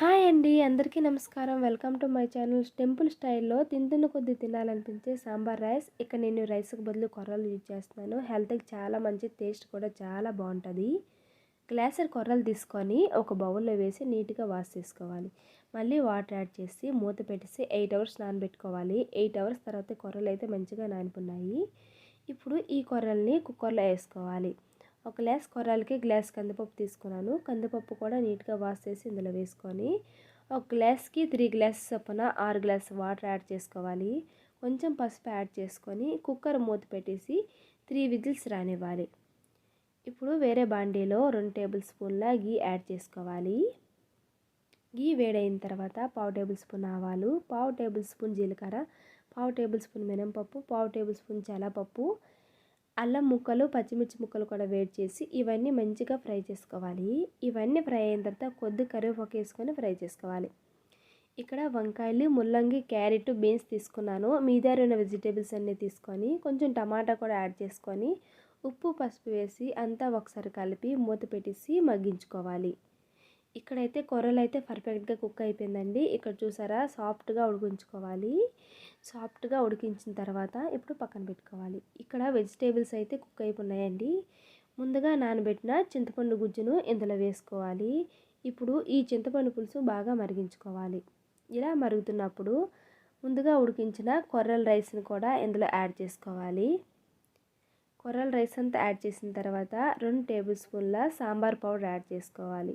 Hi అండి అందరికీ నమస్కారం. Welcome to my channel temple స్టైల్లో తింటున్న కొద్ది తినాలనిపించే సాంబార్ రైస్. ఇక్కడ నేను రైస్కి బదులు కొర్రలు యూజ్ చేస్తున్నాను. హెల్త్కి చాలా మంచి టేస్ట్ కూడా చాలా బాగుంటుంది. గ్లాసర్ కొర్రలు తీసుకొని ఒక బౌల్లో వేసి నీట్గా వాష్ చేసుకోవాలి. మళ్ళీ వాటర్ యాడ్ చేసి మూత పెట్టేసి ఎయిట్ అవర్స్ నానబెట్టుకోవాలి. ఎయిట్ అవర్స్ తర్వాత కొర్రలు అయితే మంచిగా నానిపున్నాయి. ఇప్పుడు ఈ కొర్రల్ని కుక్కర్లో వేసుకోవాలి. ఒక గ్లాస్ కొర్రలకి గ్లాస్ కందిపప్పు తీసుకున్నాను. కందిపప్పు కూడా నీట్గా వాష్ చేసి ఇందులో వేసుకొని ఒక గ్లాస్కి త్రీ గ్లాస్ చొప్పున ఆరు గ్లాస్ వాటర్ యాడ్ చేసుకోవాలి. కొంచెం పసుపు యాడ్ చేసుకొని కుక్కర్ మూత పెట్టేసి త్రీ విజిల్స్ రానివ్వాలి. ఇప్పుడు వేరే బాండీలో రెండు టేబుల్ స్పూన్ల గీ యాడ్ చేసుకోవాలి. గీ వేడైన తర్వాత పావు టేబుల్ స్పూన్ ఆవాలు పావు టేబుల్ స్పూన్ జీలకర్ర పావు టేబుల్ స్పూన్ మినపప్పు పావు టేబుల్ స్పూన్ చల్లపప్పు అల్లం ముక్కలు పచ్చిమిర్చి ముక్కలు కూడా వేడి చేసి ఇవన్నీ మంచిగా ఫ్రై చేసుకోవాలి. ఇవన్నీ ఫ్రై అయిన తర్వాత కొద్ది కరివేపాకు వేసుకొని ఫ్రై చేసుకోవాలి. ఇక్కడ వంకాయలు ముల్లంగి క్యారెట్ బీన్స్ తీసుకున్నాను. మీ దగ్గర ఉన్న వెజిటేబుల్స్ అన్నీ తీసుకొని కొంచెం టమాటా కూడా యాడ్ చేసుకొని ఉప్పు పసుపు వేసి అంతా ఒకసారి కలిపి మూత పెట్టేసి మగ్గించుకోవాలి. ఇక్కడైతే కొర్రలు అయితే పర్ఫెక్ట్గా కుక్ అయిపోయిందండి. ఇక్కడ చూసారా సాఫ్ట్గా ఉడికించుకోవాలి. సాఫ్ట్గా ఉడికించిన తర్వాత ఇప్పుడు పక్కన పెట్టుకోవాలి. ఇక్కడ వెజిటేబుల్స్ అయితే కుక్ అయిపోయినాయండి. ముందుగా నానబెట్టిన చింతపండు గుజ్జును ఇందులో వేసుకోవాలి. ఇప్పుడు ఈ చింతపండు పులుసు బాగా మరిగించుకోవాలి. ఇలా మరుగుతున్నప్పుడు ముందుగా ఉడికించిన కొర్రల రైస్ని కూడా ఇందులో యాడ్ చేసుకోవాలి. కొర్రల రైస్ అంతా యాడ్ చేసిన తర్వాత రెండు టేబుల్ స్పూన్ల సాంబార్ పౌడర్ యాడ్ చేసుకోవాలి.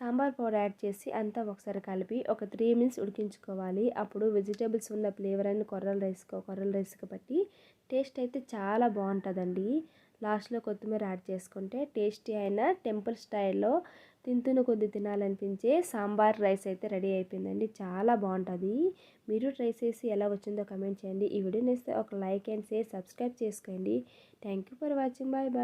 సాంబార్ పౌడర్ యాడ్ చేసి అంతా ఒకసారి కలిపి ఒక త్రీ మినిట్స్ ఉడికించుకోవాలి. అప్పుడు వెజిటేబుల్స్ ఉన్న ఫ్లేవర్ అని కొర్రల రైస్ కొర్రల రైస్కి బట్టి టేస్ట్ అయితే చాలా బాగుంటుందండి. లాస్ట్లో కొత్తిమీర యాడ్ చేసుకుంటే టేస్టీ అయిన టెంపుల్ స్టైల్లో తింటున్న కొద్ది తినాలనిపించే సాంబార్ రైస్ అయితే రెడీ అయిపోయిందండి. చాలా బాగుంటుంది. మీరు ట్రై చేసి ఎలా వచ్చిందో కమెంట్ చేయండి. ఈ వీడియో నేస్తే ఒక లైక్ అండ్ షేర్ సబ్స్క్రైబ్ చేసుకోండి. Thank you for watching. Bye bye.